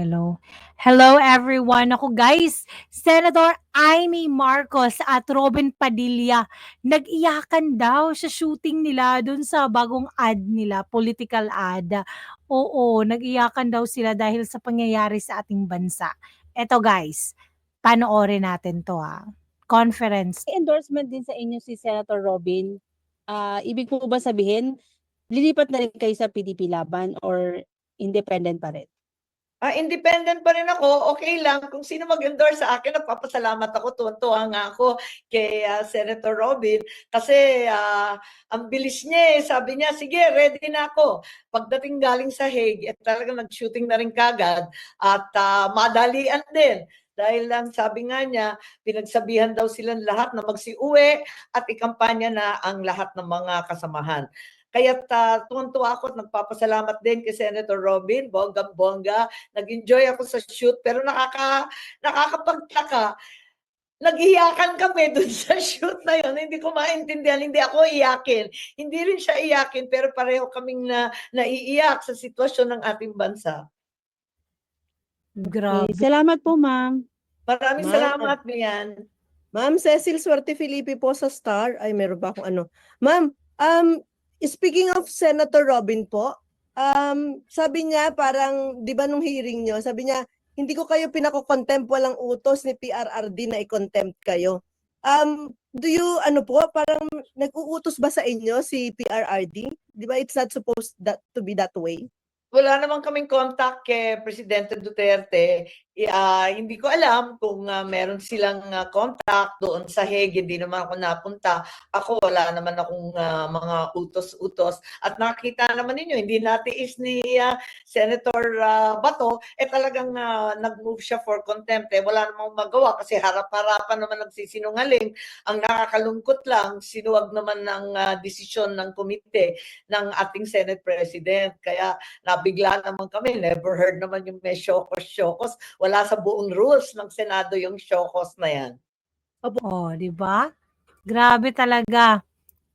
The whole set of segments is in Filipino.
hello. Hello everyone. Ako guys, Senator Amy Marcos at Robin Padilla nag-iyakan daw sa shooting nila dun sa bagong ad nila, political ad. Oo, nag-iyakan daw sila dahil sa pangyayari sa ating bansa. Eto guys, panoorin natin to ha. Conference. Endorsement din sa inyo si Senator Robin. Ah, ibig po ba sabihin, lilipat na rin kayo sa PDP Laban or independent pa rin? Ah, independent pa rin ako, okay lang. Kung sino mag-endorse sa akin, nagpapasalamat ako. Tuwan-tuwa nga ako kay ah, Senator Robin. Kasi ah, ang bilis niya eh. Sabi niya, sige, ready na ako. Pagdating galing sa Hague, eh, talagang nag-shooting na rin kagad. At ah, madalian din. Dahil lang sabi nga niya, pinagsabihan daw silang lahat na magsiuwi at ikampanya na ang lahat ng mga kasamahan. Kaya uh, tuwan-tuwa ako at nagpapasalamat din kay Senator Robin, bonggang-bongga. Nag-enjoy ako sa shoot pero nakaka nakakapagtaka. Nag-iyakan kami dun sa shoot na yun. Hindi ko maintindihan. Hindi ako iyakin. Hindi rin siya iyakin pero pareho kaming na, naiiyak sa sitwasyon ng ating bansa. Grabe. Okay, Salamat po, ma'am. Maraming Ma'am. salamat, Mian. Ma'am Cecil Suerte Filipe po sa Star. Ay, meron ba akong ano? Ma'am, um, speaking of Senator Robin po, um, sabi niya parang, di ba nung hearing niyo, sabi niya, hindi ko kayo pinako-contempt, walang utos ni PRRD na i-contempt kayo. Um, do you, ano po, parang nag-uutos ba sa inyo si PRRD? Di ba it's not supposed that to be that way? Wala naman kaming contact kay Presidente Duterte. Ah, hindi ko alam kung ah, meron silang ah, contact doon sa Hague. Hindi naman ako napunta. Ako wala naman akong ah, mga utos-utos. At nakita naman ninyo, hindi natiis ni ah, Senator ah, Bato, eh talagang ah, nag-move siya for contempt. Eh, wala namang magawa kasi harap-harapan naman nagsisinungaling. Ang nakakalungkot lang, sinuwag naman ng ah, desisyon ng komite ng ating Senate President. Kaya nabigla naman kami. Never heard naman yung may shokos-shokos. Wala sa buong rules ng Senado yung shokos na yan. Oh, 'di ba? Grabe talaga.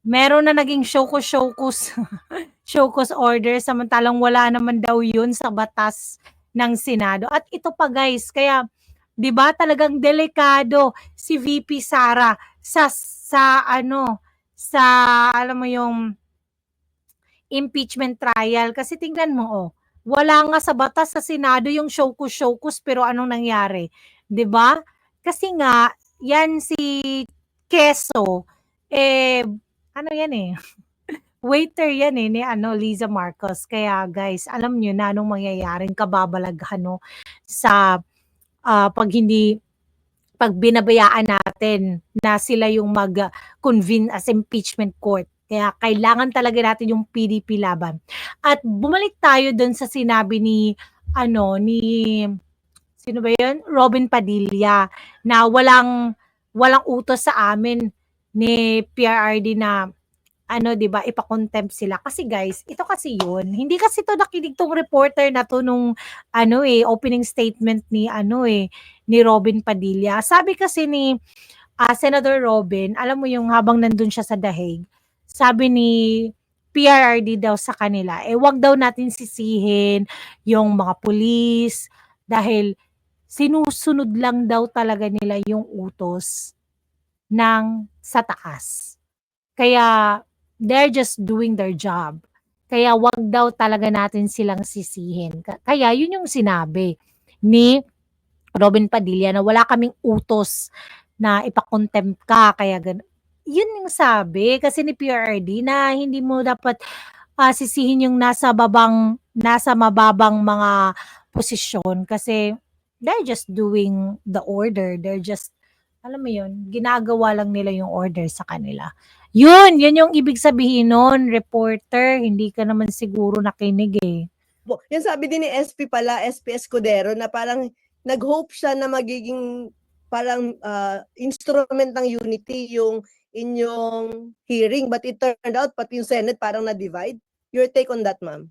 Meron na naging shokos-shokos shokos order samantalang wala naman daw 'yun sa batas ng Senado. At ito pa guys, kaya 'di ba talagang delikado si VP Sara sa sa ano sa alam mo yung impeachment trial kasi tingnan mo oh, wala nga sa batas sa Senado yung showkus-showkus pero anong nangyari? 'Di ba? Kasi nga yan si Keso eh ano yan eh waiter yan eh ni ano Liza Marcos. Kaya guys, alam niyo na anong mangyayaring kababalaghan no sa ah, pag hindi pag binabayaan natin na sila yung mag-convene as impeachment court. Kaya kailangan talaga natin yung PDP laban. At bumalik tayo dun sa sinabi ni ano ni sino ba 'yun? Robin Padilla na walang walang utos sa amin ni PRRD na ano 'di ba ipa-contempt sila kasi guys ito kasi yun hindi kasi to nakinig tong reporter na to nung ano eh opening statement ni ano eh ni Robin Padilla sabi kasi ni ah, Senator Robin alam mo yung habang nandun siya sa The Hague sabi ni PRRD daw sa kanila eh wag daw natin sisihin yung mga pulis dahil sinusunod lang daw talaga nila yung utos ng sa taas. Kaya they're just doing their job. Kaya wag daw talaga natin silang sisihin. Ka- Kaya yun yung sinabi ni Robin Padilla na wala kaming utos na ipakontempt ka. Kaya gan yun yung sabi kasi ni PRRD na hindi mo dapat ah, sisihin yung nasa babang nasa mababang mga posisyon kasi they're just doing the order. They're just alam mo yun, ginagawa lang nila yung order sa kanila. Yun, yun yung ibig sabihin nun, reporter, hindi ka naman siguro nakinig eh. Yan sabi din ni SP pala, SP Escudero, na parang nag-hope siya na magiging parang ah, instrument ng unity yung inyong hearing. But it turned out, pati yung Senate parang na-divide. Your take on that, ma'am?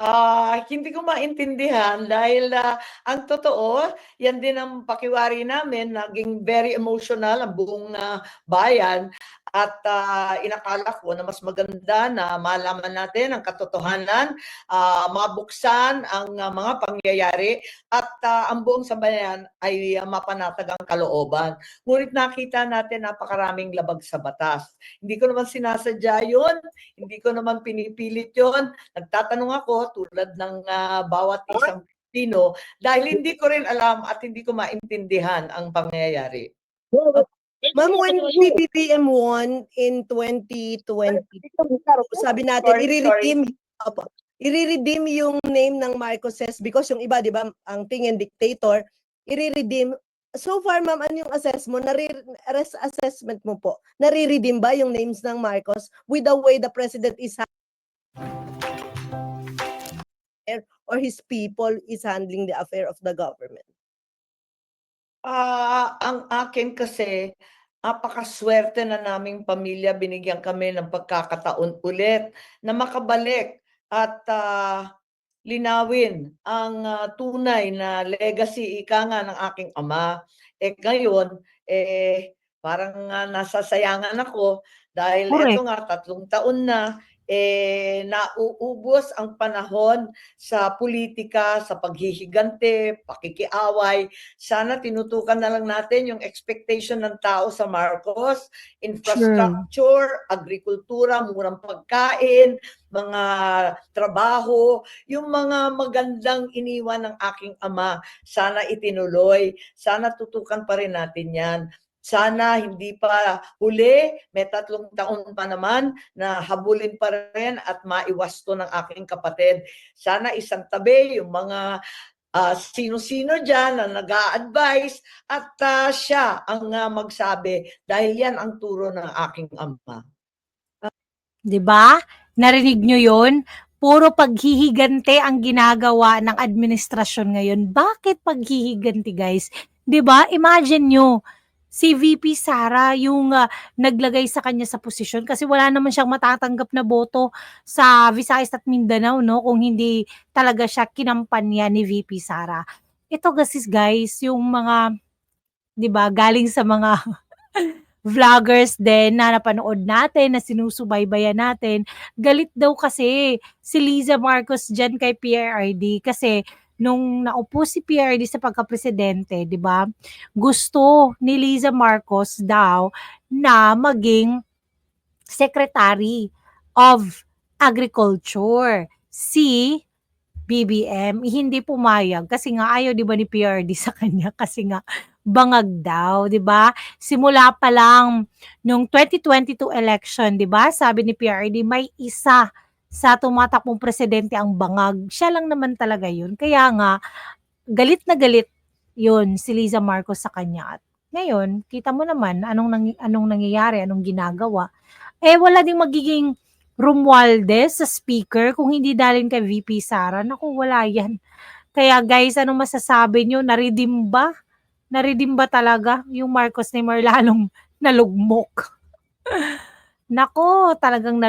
Ah, hindi ko maintindihan dahil ah, ang totoo, yan din ang pakiwari namin, naging very emotional ang buong ah, bayan At ah, inakala ko na mas maganda na malaman natin ang katotohanan, ah, mabuksan ang ah, mga pangyayari at ah, ang buong sambayan ay ah, mapanatag ang kalooban. Ngunit nakita natin napakaraming labag sa batas. Hindi ko naman sinasadya yun, hindi ko naman pinipilit yun. Nagtatanong ako tulad ng ah, bawat isang Pilipino dahil hindi ko rin alam at hindi ko maintindihan ang pangyayari. Ma'am, when PBBM won in 2020, sabi natin, i-redeem, opo, i-redeem yung name ng Marcoses because yung iba, di ba, ang tingin dictator, i-redeem. So far, ma'am, ano yung assess mo? Nare, assessment mo po, nare-redeem ba yung names ng Marcos with the way the president is or his people is handling the affair of the government? Ah, ang akin kasi, napakaswerte na naming pamilya, binigyan kami ng pagkakataon ulit na makabalik at ah, linawin ang ah, tunay na legacy, ika nga ng aking ama. Eh ngayon, eh, parang nga nasasayangan ako dahil Correct. eto nga, tatlong taon na, eh, nauubos ang panahon sa politika, sa paghihigante, pakikiaway, sana tinutukan na lang natin yung expectation ng tao sa Marcos, infrastructure, agrikultura, murang pagkain, mga trabaho, yung mga magandang iniwan ng aking ama, sana itinuloy, sana tutukan pa rin natin yan. Sana hindi pa huli, may tatlong taon pa naman na habulin pa rin at maiwasto ng aking kapatid. Sana isang tabi yung mga ah, sino-sino dyan na nag advise at ah, siya ang ah, magsabi dahil yan ang turo ng aking ama. 'Di ba? Narinig nyo yun? Puro paghihigante ang ginagawa ng administrasyon ngayon. Bakit paghihigante, guys? 'Di ba? Imagine nyo, si VP Sara yung ah, naglagay sa kanya sa posisyon kasi wala naman siyang matatanggap na boto sa Visayas at Mindanao, no? Kung hindi talaga siya kinampanya ni VP Sara. Ito kasi guys, yung mga, 'di ba, galing sa mga vloggers din na napanood natin, na sinusubaybayan natin, galit daw kasi si Liza Marcos dyan kay PRRD kasi nung naupo si PRRD sa pagka-presidente, 'di ba? Gusto ni Liza Marcos daw na maging Secretary of Agriculture si BBM hindi pumayag kasi nga ayaw 'di ba ni PRRD sa kanya kasi nga bangag daw, 'di ba? Simula pa lang nung 2022 election, 'di ba? Sabi ni PRRD may isa sa tumatakbong presidente ang bangag. Siya lang naman talaga 'yun. Kaya nga galit na galit 'yun si Liza Marcos sa kanya. At ngayon, kita mo naman anong nang, anong nangyayari, anong ginagawa. Eh wala ding magiging Romualdez sa speaker kung hindi dalin kay VP Sara. Naku, wala yan. Kaya guys, anong masasabi nyo? Naridim ba? Naridim ba talaga yung Marcos ni lalong nalugmok? Nako, talagang nalugmok.